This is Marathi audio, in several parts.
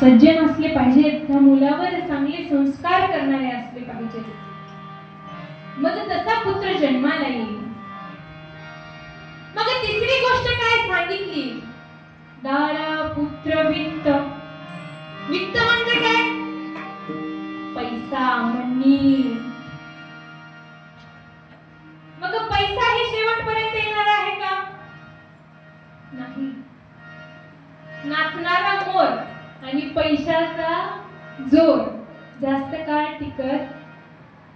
सज्जन असले पाहिजेत त्या मुलावर चांगले संस्कार करणारे असले पाहिजेत. मग तसा पुत्र जन्माला येईल. मग तिसरी गोष्ट काय सांगितली? दारा पुत्र वित्त. वित्त म्हणजे काय? पैसा मनी मग पैसा हे शेवटपर्यंत येणार आहे का? नाही. नाचणारा मोर. आणि पैशाचा जोर जास्त काळ टिकत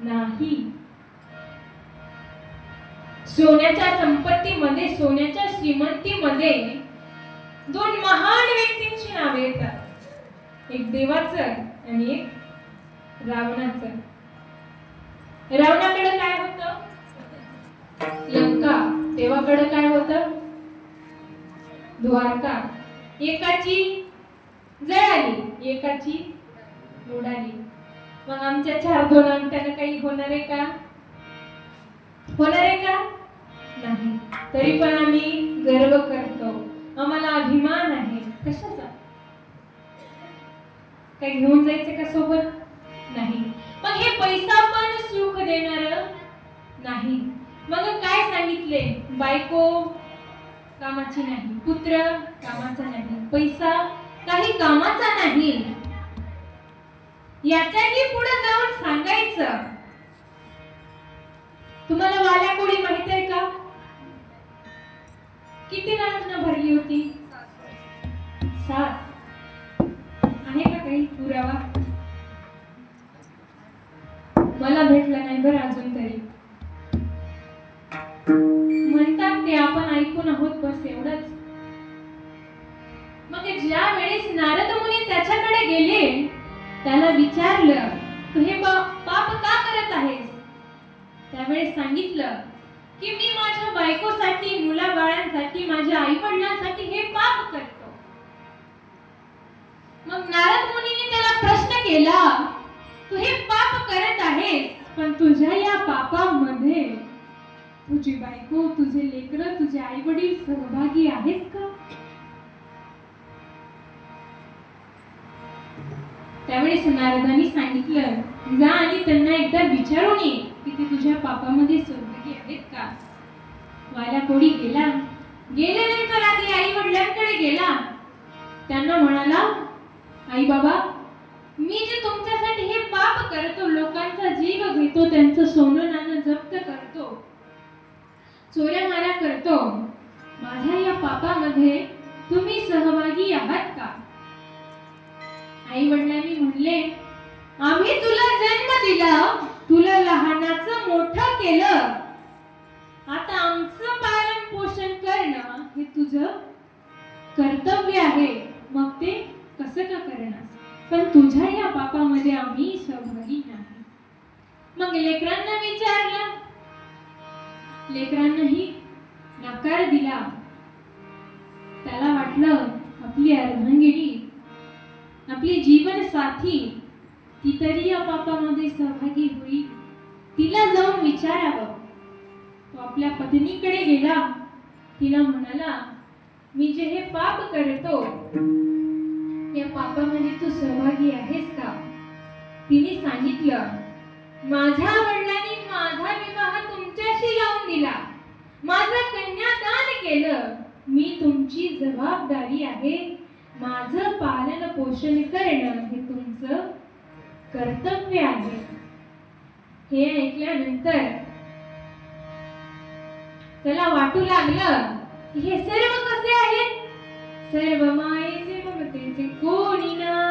नाही. सोन्याच्या संपत्तीमध्ये सोन्याच्या श्रीमंतीमध्ये दोन महान व्यक्तींची नावे येतात. एक देवाचं आणि एक रावणाचं. रावणाकडे काय होतं? लंका. देवाकडे काय होतं? द्वारका. एकाची जय आली एकाची उडाली. मग आमच्या चार दोन अंकानं काही होणार आहे का? होणार आहे का? नाही. तरी पण आम्ही गर्व करतो. आम्हाला अभिमान आहे. कशाचा? काय घेऊन जायचं का सोबत? नाही. मग हे पैसा पण सुख देणार नाही. मग काय सांगितले? बायको कामाची नाही. पुत्र कामाचा नाही. पैसा काही कामाचा नाही. याच्याही पुढे जाऊन सांगायचं. तुम्हाला वाल्या कोळी माहीत आहे का? किती रांजणं भरली होती? सात. आहे का काही पुरावा? मला भेटला नाही बरं अजून तरी. म्हणतात ते आपण ऐकून आहोत बस एवढंच. मग ज्या वेळेस नारद मुनी त्याच्याकडे गेले त्याला विचारलं तू हे पाप का करत आहेस? त्यावेळेस सांगितलं की मी माझ्या बायकोसाठी मुलाबाळांसाठी माझ्या आई वडिलांसाठी हे पाप करतो. मग नारद मुनीने त्याला प्रश्न केला तू हे पाप करत आहेस पण तुझ्या या पापामध्ये तुझी बायको तुझे लेकर तुझे आई वडील सहभागी आहेत का? त्यावेळेस नारदांनी सांगितलं जा आणि त्यांना एकदा विचारून ये की ते तुझ्या पापामध्ये सहभागी आहेत का? वाला कोणी गेला? गेल्यानंतर आधी आई वडिलांकडे गेला. त्यांना म्हणाला आई बाबा मी जे तुमच्यासाठी हे पाप करतो लोकांचा जीव घेतो त्यांचं सोनं नाणं जप्त करतो चोऱ्या माऱ्या करतो माझ्या या पापामध्ये तुम्ही सहभागी आहात का? आई वडिलांनी म्हणले आम्ही तुला जन्म दिला तुला लहानाचं मोठं केलं. आता आमचं पालन पोषण करणं हे तुझं कर्तव्य आहे. मग ते कसं का करणार? पण तुझ्या या पापामध्ये आम्ही सहभागी नाही. मग लेकरांना विचारलं. लेकरांनाही नकार दिला. त्याला वाटलं आपली अर्धांगिणी आपली जीवन साथी ती तरी या पापामध्ये सहभागी होईल तिला जाऊन विचारावं. तो आपल्या पत्नीकडे गेला. तिला म्हणाला मी जे हे पाप करतो या पापामध्ये तू सहभागी आहेस का? तिने सांगितलं माझ्या वडिलांनी माझा विवाह तुमच्याशी लावून दिला. माझं कन्यादान केलं. मी तुमची जबाबदारी आहे. माझं पालन पोषण करणं हे तुमचं कर्तव्य आहे. हे ऐकल्यानंतर त्याला वाटू लागलं की हे सर्व कसे आहे सर्व मायेचे ममतेचे कोणी ना